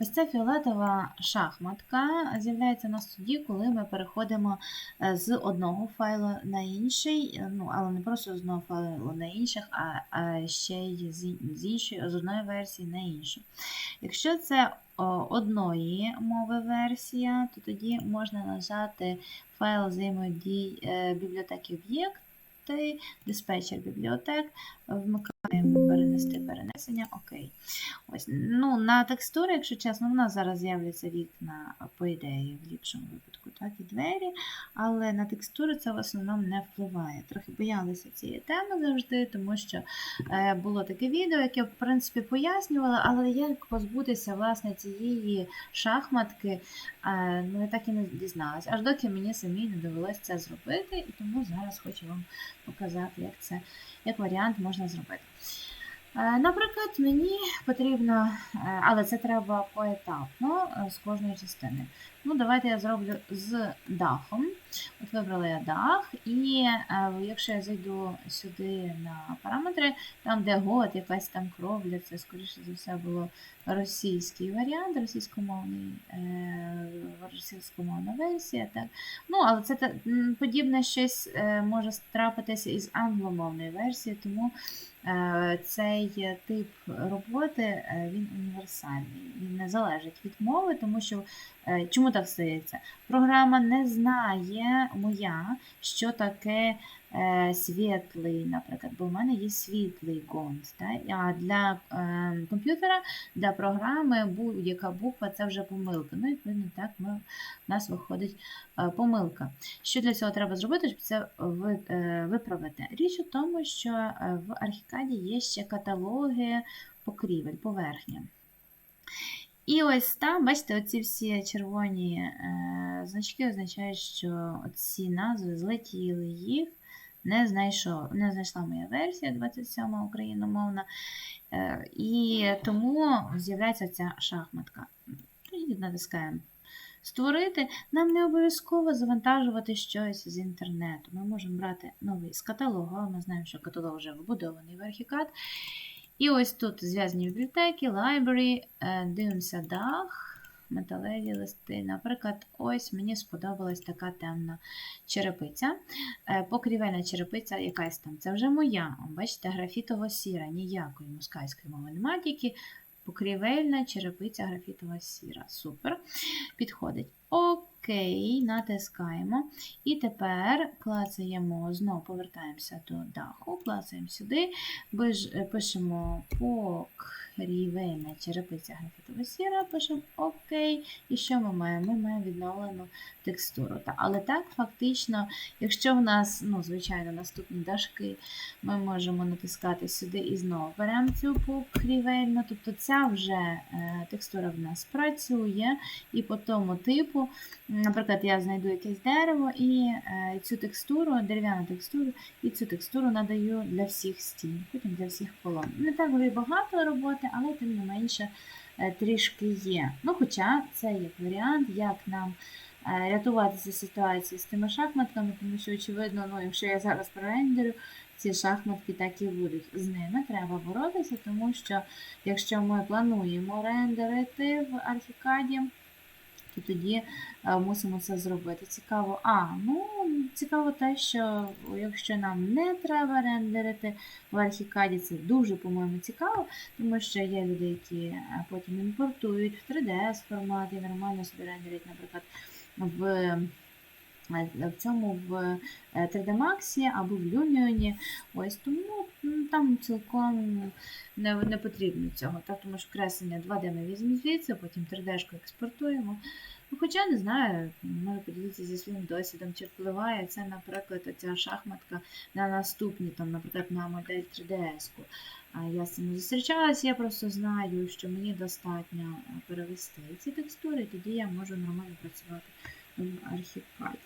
Ось ця фіолетова шахматка з'являється у нас тоді, коли ми переходимо е, з одного файлу на інший, е, ну, але не просто з одного файлу на інших, а, а ще й з, іншої, з одної версії на іншу. Якщо це одної мови версія, то тоді можна нажати файл взаємодій е, бібліотеки об'єкти, диспетчер бібліотек, вмикаємо перенести перенесення, окей. Ось, ну, на текстури, якщо чесно, у нас зараз з'являться вікна, по ідеї, в ліпшому випадку, так, і двері, але на текстури це в основному не впливає. Трохи боялися цієї теми завжди, тому що е, було таке відео, яке, в принципі, пояснювало, але як позбутися власне цієї шахматки, е, ну, я так і не дізналась, аж доки мені самій не довелося це зробити, і тому зараз хочу вам показати, як це як варіант можна зробити. Е, Наприклад, мені потрібно, е, але це треба поетапно е, з кожної частини. Ну, давайте я зроблю з дахом. От вибрала я дах, і якщо я зайду сюди на параметри, там, де год, якась там кровля, це, скоріше за все, було російський варіант, російськомовний, російськомовна версія. Так. Ну, але це подібне щось е, може трапитися із англомовної версії, тому Е, Цей тип роботи е, він універсальний, він не залежить від мови, тому що чому так стається? Програма не знає моя, що таке світлий, наприклад, бо в мене є світлий гонт. А для е, комп'ютера, для програми будь-яка буква це вже помилка. Ну, відповідно, так ми, в нас виходить е, помилка. Що для цього треба зробити, щоб це ви- е, виправити? Річ у тому, що е, в Архікаді є ще каталоги покрівель, поверхні. І ось там, бачите, оці всі червоні е, значки означають, що ці назви злетіли їх. Не, знайшов, не знайшла моя версія 27 україномовна. Е, і тому з'являється ця шахматка. І натискаємо створити. Нам не обов'язково завантажувати щось з інтернету. Ми можемо брати новий з каталогу, а ми знаємо, що каталог вже вбудований в Archicad. І ось тут зв'язані бібліотеки, library, е, дивимося дах, металеві листи. Наприклад, ось мені сподобалась така темна черепиця. Е, Покрівельна черепиця якась там. Це вже моя. Бачите, графітово-сіра, ніякої мускайської мови немає, тільки покрівельна черепиця графітова сіра. Супер. Підходить. Окей, натискаємо. І тепер клацаємо, знову повертаємося до даху, клацаємо сюди, е, пишемо покрівельна черепиця графітова сіра, пишемо ОК. І що ми маємо? Ми маємо відновлену текстуру. Але так, фактично, якщо в нас, ну, звичайно, наступні дашки, ми можемо натискати сюди і знову беремо цю покрівельну. Тобто ця вже е, текстура в нас працює, і по тому типу, наприклад, я знайду якесь дерево і е, цю текстуру, дерев'яну текстуру, і цю текстуру надаю для всіх стін, потім для всіх колон. Не так і багато роботи, але тим не менше е, трішки є. Ну, хоча це як варіант, як нам е, рятуватися ситуації з тими шахматками, тому що, очевидно, ну, якщо я зараз прорендерю, ці шахматки так і будуть. З ними треба боротися, тому що якщо ми плануємо рендерити в Архікаді, то тоді е, мусимо це зробити. Цікаво, а, ну, цікаво те, що якщо нам не треба рендерити в Архікаді, це дуже, по-моєму, цікаво, тому що є люди, які е, потім імпортують в 3DS формат і нормально собі рендерять, наприклад, в. Е, В цьому в е, 3D Max або в Lumion. Ось тому м, там цілком не, не потрібно цього. Так, тому що креслення 2D ми візьмемо звідси, потім 3D-шку експортуємо. Ну, хоча не знаю, можу поділитися зі своїм досвідом, чи впливає це, наприклад, ця шахматка на наступні, там, наприклад, на модель 3DS-ку. Я з цим зустрічалася, я просто знаю, що мені достатньо е, перевести ці текстури, тоді я можу нормально працювати в архіпаді.